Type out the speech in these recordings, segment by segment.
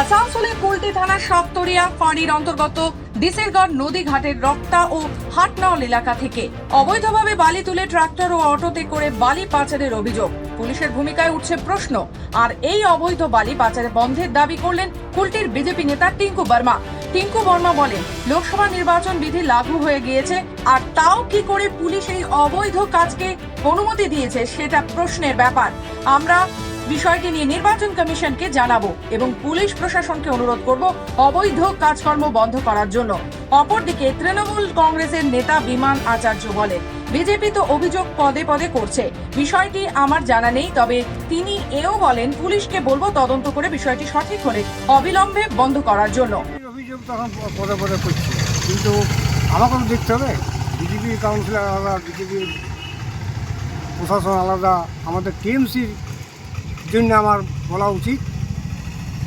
আসানসোলের কুলটি থানার সাততরিয়া ফাঁড়ির অন্তর্গত ডিসেরগড় নদী ঘাটের রক্তা ও হাটনাওল এলাকা থেকে অবৈধভাবে বালি তুলে ট্রাক্টর ও অটোতে করে বালি পাচারের অভিযোগ। পুলিশের ভূমিকায় উঠছে প্রশ্ন, আর এই অবৈধ বালি পাচারে বন্ধের দাবি করলেন কুলটির বিজেপি নেতা টিঙ্কু বর্মা। টিঙ্কু বর্মা বলেন, লোকসভা নির্বাচন বিধি লাগু হয়ে গিয়েছে, আর তাও কি করে পুলিশ এই অবৈধ কাজকে অনুমতি দিয়েছে সেটা প্রশ্নের ব্যাপার। আমরা বিষয়টি নিয়ে নির্বাচন কমিশনকে জানাব এবং পুলিশ প্রশাসনকে অনুরোধ করব অবৈধ কাজকর্ম বন্ধ করার জন্য। অপরদিকে তৃণমূল কংগ্রেসের নেতা বিমান আচার্য বলেন, বিজেপি তো অভিযোগ পদে পদে করছে। বিষয়টি আমার জানা নেই, তবে তিনি এও বলেন, পুলিশকে বলব তদন্ত করে বিষয়টি সঠিক হলে অবিলম্বে বন্ধ করার জন্য। অভিযোগ তখন পদে পদে করছে। কিন্তু আমাকে তো দেখতে হবে। বিজেপি কাউন্সিলর আলাদা প্রশাসন আলাদা, আমাদের টিএমসির জন্য আমার বলা উচিত,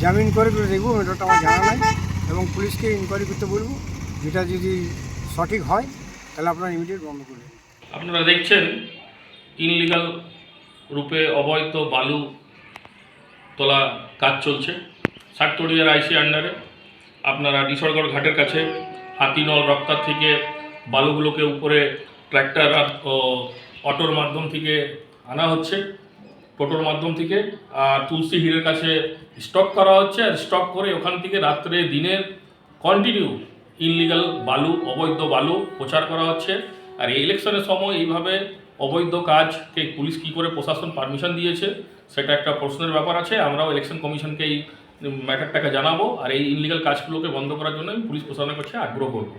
জামিন ইনকোয়ারি করে দেখব এটা আমার জানা নাই, এবং পুলিশকে ইনকোয়ারি করতে বলব, যেটা যদি সঠিক হয়, তাহলে আপনারা ইমিডিয়েট বন্ধ করবেন আপনারা দেখছেন ইনলিগাল রূপে অবৈধ বালু তোলা কাজ চলছে। সাততড়িয়ার আইসি আন্ডারে আপনারা ডিসরগড় ঘাটের কাছে হাতিনল রক্তার থেকে বালুগুলোকে উপরে ট্র্যাক্টর অটোর মাধ্যম থেকে আনা হচ্ছে। টোটোর মাধ্যম থেকে, আর তুলসী হিরের কাছে স্টক করা হচ্ছে, আর স্টক করে ওখান থেকে রাত্রে দিনের কন্টিনিউ ইনলিগাল বালু, অবৈধ বালু প্রচার করা হচ্ছে। আর এই ইলেকশনের সময় এইভাবে অবৈধ কাজকে পুলিশ কী করে প্রশাসন পারমিশন দিয়েছে, সেটা একটা প্রশ্নের ব্যাপার আছে। আমরাও ইলেকশন কমিশনকে এই ম্যাটারটাকে জানাব, আর এই ইনলিগাল কাজগুলোকে বন্ধ করার জন্য আমি পুলিশ প্রশাসনের কাছে আগ্রহ করব।